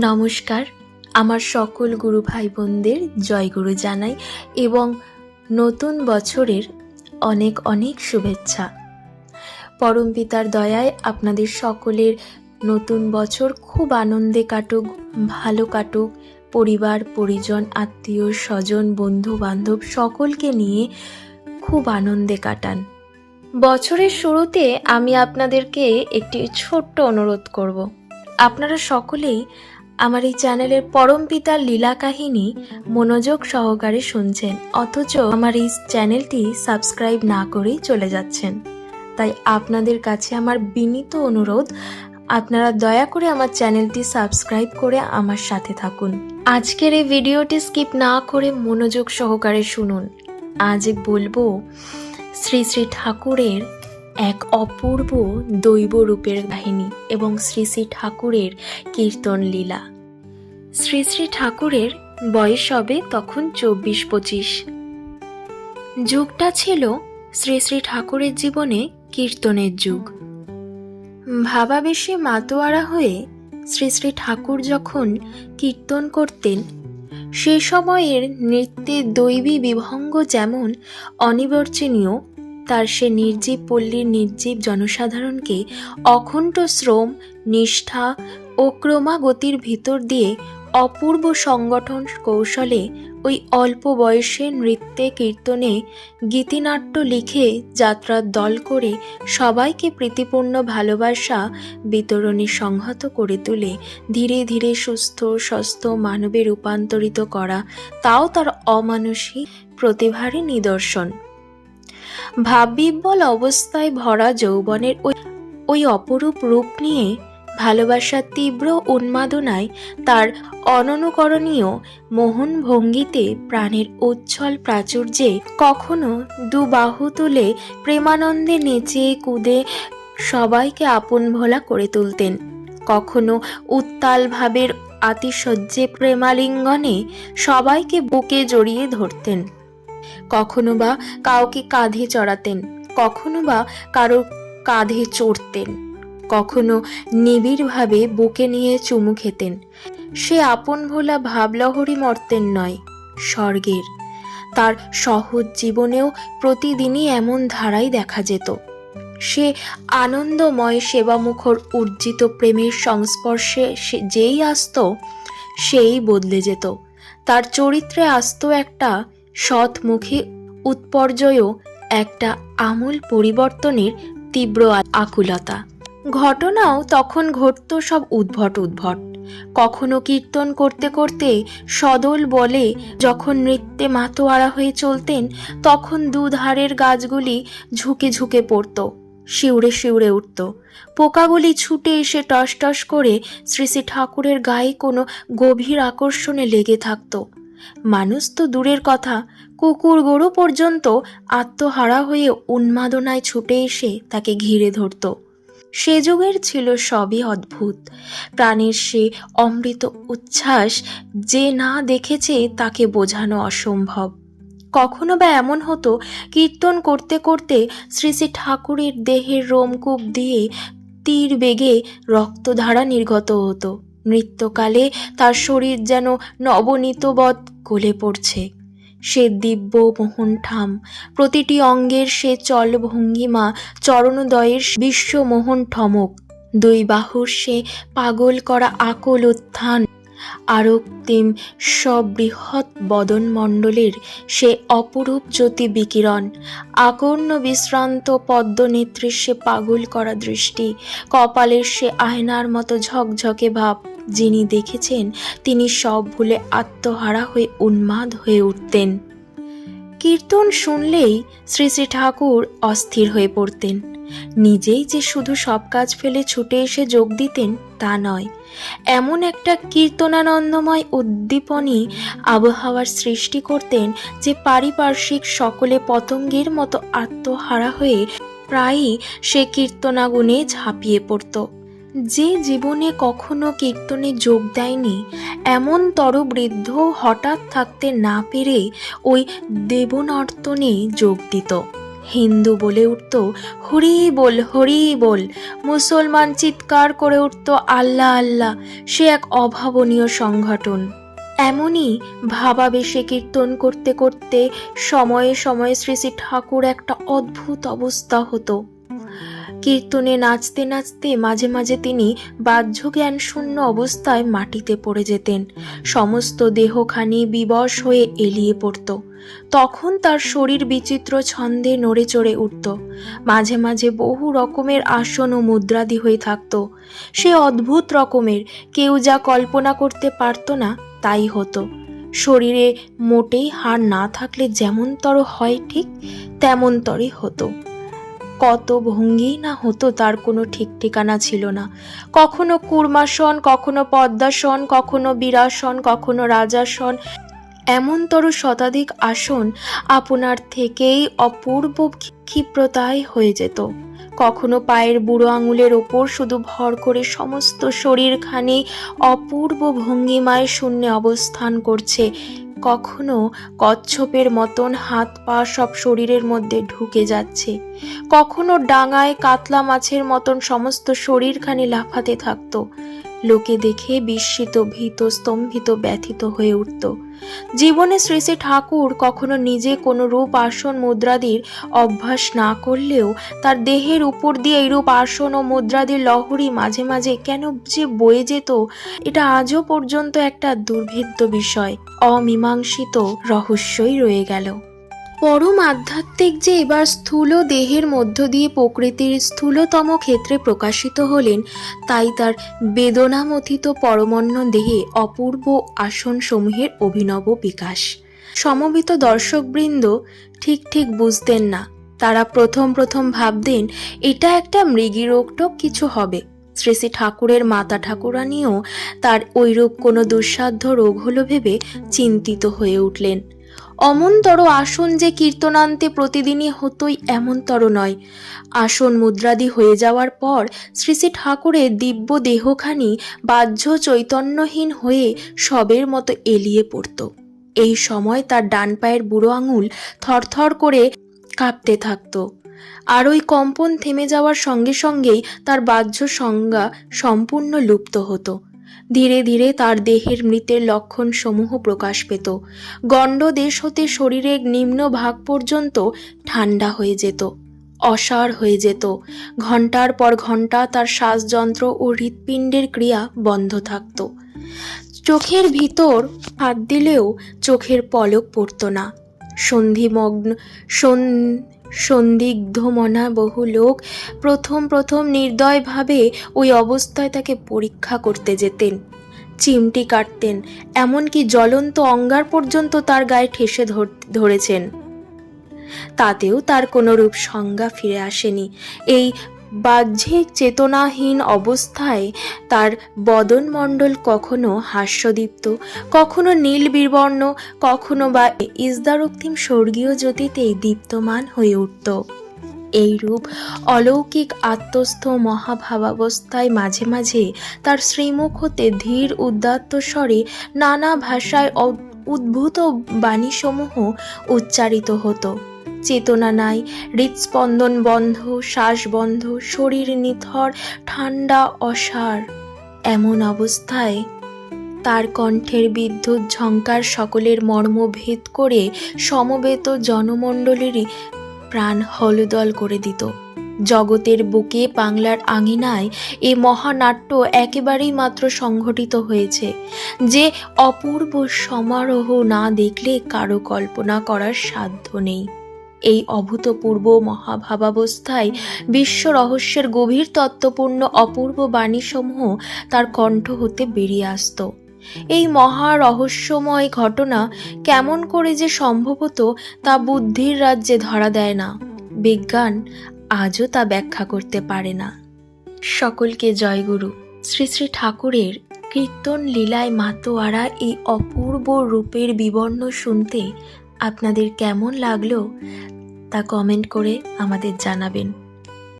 নমস্কার। আমার সকল গুরু ভাই বোনদের জয়গুরু জানাই এবং নতুন বছরের অনেক অনেক শুভেচ্ছা। পরম পিতার দয়ায় আপনাদের সকলের নতুন বছর খুব আনন্দে কাটুক, ভালো কাটুক। পরিবার, পরিজন, আত্মীয়, স্বজন, বন্ধু, বান্ধব সকলকে নিয়ে খুব আনন্দে কাটান। বছরের শুরুতে আমি আপনাদেরকে একটি ছোট্ট অনুরোধ করব। আপনারা সকলেই আমার এই চ্যানেলের পরম পিতার লীলা কাহিনী মনোযোগ সহকারে শুনছেন, অথচ আমার এই চ্যানেলটি সাবস্ক্রাইব না করেই চলে যাচ্ছেন। তাই আপনাদের কাছে আমার বিনীত অনুরোধ, আপনারা দয়া করে আমার চ্যানেলটি সাবস্ক্রাইব করে আমার সাথে থাকুন। আজকের এই ভিডিওটি স্কিপ না করে মনোযোগ সহকারে শুনুন। আজ বলব, শ্রী শ্রী ঠাকুরের এক অপূর্ব দৈব রূপের কাহিনী এবং শ্রী শ্রী ঠাকুরের কীর্তন লীলা। শ্রী শ্রী ঠাকুরের বয়স হবে তখন চব্বিশ পঁচিশ যুগটা ছিল শ্রী শ্রী ঠাকুরের জীবনে কীর্তনের যুগ। ভাবাবেশে মাতোয়ারা হয়ে শ্রী শ্রী ঠাকুর যখন কীর্তন করতেন, সে সময়ের নৃত্যের দৈবী বিভঙ্গ যেমন অনিবর্চনীয় তার সে নির্জীব পল্লীর নির্জীব জনসাধারণকে অখণ্ড শ্রম, নিষ্ঠা ও ক্রমাগতির ভিতর দিয়ে অপূর্ব সংগঠন কৌশলে ওই অল্প বয়সে নৃত্যে, কীর্তনে গীতিনাট্য লিখে যাত্রার দল করে সবাইকে প্রীতিপূর্ণ ভালোবাসা বিতরণী সংহত করে তুলে। ধীরে ধীরে সুস্থ সস্থ মানবে রূপান্তরিত করা তাও তার অমানসিক প্রতিভারই নিদর্শন। ভাববিব্বল অবস্থায় ভরা যৌবনের ওই ওই অপরূপ রূপ নিয়ে ভালোবাসার তীব্র উন্মাদনায় তার অননুকরণীয় মোহন ভঙ্গিতে প্রাণের উজ্জ্বল প্রাচুর্যে কখনো দু বাহু তুলে প্রেমানন্দে নেচে কুদে সবাইকে আপন ভোলা করে তুলতেন। কখনো উত্তাল ভাবের আতিশয্যে প্রেমালিঙ্গনে সবাইকে বুকে জড়িয়ে ধরতেন। কখনো বা কাউকে কাঁধে চড়াতেন, কখনো বা কারও কাঁধে চড়তেন, কখনো নিবিড়ভাবে বুকে নিয়ে চুমু খেতেন। সে আপন ভোলা ভাবলহরী মর্তেন নয়, স্বর্গের। তার সহজ জীবনেও প্রতিদিনই এমন ধারাই দেখা যেত। সে আনন্দময় সেবামুখর উর্জিত প্রেমের সংস্পর্শে যেই আসত, সেই বদলে যেত। তার চরিত্রে আসত একটা সৎমুখী উৎপর্যয়ও একটা আমূল পরিবর্তনের তীব্র আকুলতা। ঘটনাও তখন ঘটত সব উদ্ভট উদ্ভট। কখনো কীর্তন করতে করতে সদল বলে যখন নৃত্যে মাতোয়ারা হয়ে চলতেন, তখন দুধারের গাছগুলি ঝুঁকে ঝুঁকে পড়ত, শিউরে শিউরে উঠত। পোকাগুলি ছুটে এসে টস টস করে শ্রী শ্রী ঠাকুরের গায়ে কোনো গভীর আকর্ষণে লেগে থাকতো। মানুষ তো দূরের কথা। কুকুর গরু পর্যন্ত আত্মহারা হয়ে উন্মাদনায় ছুটে এসে তাকে ঘিরে ধরত। সে যুগের ছিল সবই অদ্ভুত। প্রাণের সে অমৃত উচ্ছ্বাস যে না দেখেছে তাকে বোঝানো অসম্ভব। কখনো বা এমন হতো, কীর্তন করতে করতে শ্রী শ্রী ঠাকুরের দেহের রোমকূপ দিয়ে তীর বেগে রক্তধারা নির্গত হতো। নৃত্যকালে তার শরীর যেন নবনীতবৎ গলে পড়ছে। সে দিব্য মোহন ঠাম প্রতিটি অঙ্গের সে চল ভঙ্গিমা, চরণোদয়ের বিশ্বমোহন ঠমক দুই বাহুর সে পাগল করা আকল উত্থান আরক্তিম সবৃহৎ বদনমণ্ডলের সে অপরূপ জ্যোতি বিকিরণ। আকর্ণ বিশ্রান্ত পদ্মনেত্রের সে পাগল করা দৃষ্টি, কপালের সে আয়নার মতো ঝকঝকে ভাব, যিনি দেখেছেন তিনি সব ভুলে আত্মহারা হয়ে উন্মাদ হয়ে উঠতেন। কীর্তন শুনলেই শ্রী শ্রী ঠাকুর অস্থির হয়ে পড়তেন। নিজেই যে শুধু সব কাজ ফেলে ছুটে এসে যোগ দিতেন, তা নয়। এমন একটা কীর্তনানন্দময় উদ্দীপনী আবহাওয়ার সৃষ্টি করতেন যে পারিপার্শ্বিক সকলে পতঙ্গের মতো আত্মহারা হয়ে প্রায়ই সে কীর্তনাগুনে ঝাঁপিয়ে পড়ত। যে জীবনে কখনো কীর্তনে যোগ দেয়নি, এমন তর বৃদ্ধ হঠাৎ থাকতে না পেরে ওই দেবনর্তনে যোগ দিত। হিন্দু বলে উঠত, হরি বল হরি বল। মুসলমান চিৎকার করে উঠত আল্লাহ আল্লাহ সে এক অভাবনীয় সংগঠন। এমনই ভাবাবেশে কীর্তন করতে করতে সময়ে সময়ে শ্রী শ্রী ঠাকুর একটা অদ্ভুত অবস্থা হতো। কীর্তনে নাচতে নাচতে মাঝে মাঝে তিনি বাহ্য জ্ঞান শূন্য অবস্থায় মাটিতে পড়ে যেতেন। সমস্ত দেহখানি বিবশ হয়ে এলিয়ে পড়ত। তখন তার শরীর বিচিত্র ছন্দে নড়ে চড়ে উঠত। মাঝে মাঝে বহু রকমের আসন ও মুদ্রাদি হয়ে থাকত। সে অদ্ভুত রকমের, কেউ যা কল্পনা করতে পারত না, তাই হতো। শরীরে মোটেই হাড় না থাকলে যেমনতর হয় ঠিক, তেমনতরই হতো। কত ভঙ্গি না হতো তার কোনো ঠিক ঠিকানা ছিল না। কখনো কুর্মাসন, কখনো পদ্মাসন, কখনো বীরাসন, কখনো রাজাসন, এমনতর শতাধিক আসন আপনার থেকেই অপূর্ব ক্ষিপ্রতায় হয়ে যেত। কখনো পায়ের বুড়ো আঙুলের ওপর শুধু ভর করে সমস্ত শরীরখানি অপূর্ব ভঙ্গিমায় শূন্যে অবস্থান করছে। কখনো কচ্ছপের মতন হাত পা সব শরীরের মধ্যে ঢুকে যাচ্ছে। কখনো ডাঙায় কাতলা মাছের মতন সমস্ত শরীরখানি লাফাতে থাকতো। লোকে দেখে বিস্মিত, ভীত, স্তম্ভিত, ব্যথিত হয়ে উঠত। জীবনে শ্রী শ্রী ঠাকুর কখনো নিজে কোনো রূপ আসন মুদ্রাদির অভ্যাস না করলেও তার দেহের উপর দিয়ে এইরূপ আসন ও মুদ্রাদির লহরী মাঝে মাঝে কেন যে বয়ে যেত, এটা আজও পর্যন্ত একটা দুর্ভেদ্য বিষয়। অমীমাংসিত রহস্যই রয়ে গেল। পরম আধ্যাত্মিক যে এবার স্থূল দেহের মধ্য দিয়ে প্রকৃতির স্থূলতম ক্ষেত্রে প্রকাশিত হলেন, তাই তার বেদনামথিত পরমন্ন দেহে অপূর্ব আসনসমূহের অভিনব বিকাশ। সমবেত দর্শকবৃন্দ ঠিক ঠিক বুঝতেন না। তারা প্রথম প্রথম ভাবতেন, এটা একটা মৃগীরোগটক কিছু হবে। শ্রী শ্রী ঠাকুরের মাতা ঠাকুরানিও তার ওইরূপ কোনো দুঃসাধ্য রোগ হলো ভেবে চিন্তিত হয়ে উঠলেন। অমনতর আসন যে কীর্তনান্তে প্রতিদিনই হতোই এমনতর নয়। আসন মুদ্রাদি হয়ে যাওয়ার পর শ্রী শ্রী ঠাকুরের দিব্য দেহখানি বাহ্য চৈতন্যহীন হয়ে সবের মতো এলিয়ে পড়ত। এই সময় তার ডান পায়ের বুড়ো আঙুল থরথর করে কাঁপতে থাকত। আর ওই কম্পন থেমে যাওয়ার সঙ্গে সঙ্গেই তার বাহ্য সংজ্ঞা সম্পূর্ণ লুপ্ত হতো। ধীরে ধীরে তার দেহের মৃতের লক্ষণ সমূহ প্রকাশ পেত। গণ্ড দেশ হতে শরীরের নিম্ন ভাগ পর্যন্ত ঠান্ডা হয়ে যেত অসার হয়ে যেত। ঘণ্টার পর ঘণ্টা তার শ্বাসযন্ত্র ও হৃৎপিণ্ডের ক্রিয়া বন্ধ থাকত। চোখের ভিতর হাত দিলেও চোখের পলক পড়ত না। সন্ধিমগ্ন সন সন্দিগ্ধমনা বহু লোক প্রথম প্রথম নির্দয়ভাবে ওই অবস্থায় তাকে পরীক্ষা করতে যেতেন। চিমটি কাটতেন, এমনকি জ্বলন্ত অঙ্গার পর্যন্ত তার গায়ে ঠেসে ধর- ধরেছেন। তাতেও তার কোনো রূপ সংজ্ঞা ফিরে আসেনি। এই বাহ্যিক চেতনাহীন অবস্থায় তার বদনমণ্ডল কখনো হাস্যদীপ্ত, কখনো নীল বিবর্ণ কখনো বা ইসদারক্তিম স্বর্গীয় জ্যোতিতেই দীপ্তমান হয়ে উঠত। এইরূপ অলৌকিক আত্মস্থ মহাভাবাবস্থায় মাঝে মাঝে তার শ্রীমুখ হতে ধীর উদ্দাত্ত স্বরে নানা ভাষায় উদ্ভূত বাণীসমূহ উচ্চারিত হতো। চেতনা নাই। হৃৎস্পন্দন বন্ধ, শ্বাস বন্ধ, শরীর নিথর, ঠান্ডা, অসার। এমন অবস্থায় তার কণ্ঠের বিদ্যুৎ ঝঙ্কার সকলের মর্ম ভেদ করে সমবেত জনমণ্ডলেরই প্রাণ হলদল করে দিত। জগতের বুকে বাংলার আঙিনায় এ মহানাট্য একেবারেই মাত্র সংঘটিত হয়েছে। যে অপূর্ব সমারোহ না দেখলে কারও কল্পনা করার সাধ্য নেই। এই অভূতপূর্ব মহাভাবাবস্থায় বিশ্ব রহস্যের গভীর তত্ত্বপূর্ণ অপূর্ব বাণীসমূহ তার কণ্ঠ হতে বেরিয়ে আসতো। এই মহা রহস্যময় ঘটনা কেমন করে যে সম্ভবত তা বুদ্ধির রাজ্যে ধরা দেয় না, বিজ্ঞান আজও তা ব্যাখ্যা করতে পারে না। সকলকে জয়গুরু শ্রী শ্রী ঠাকুরের কীর্তন লীলায় মাতোয়ারা এই অপূর্ব রূপের বিবর্ণ শুনতে আপনাদের কেমন লাগল তা কমেন্ট করে আমাদের জানাবেন।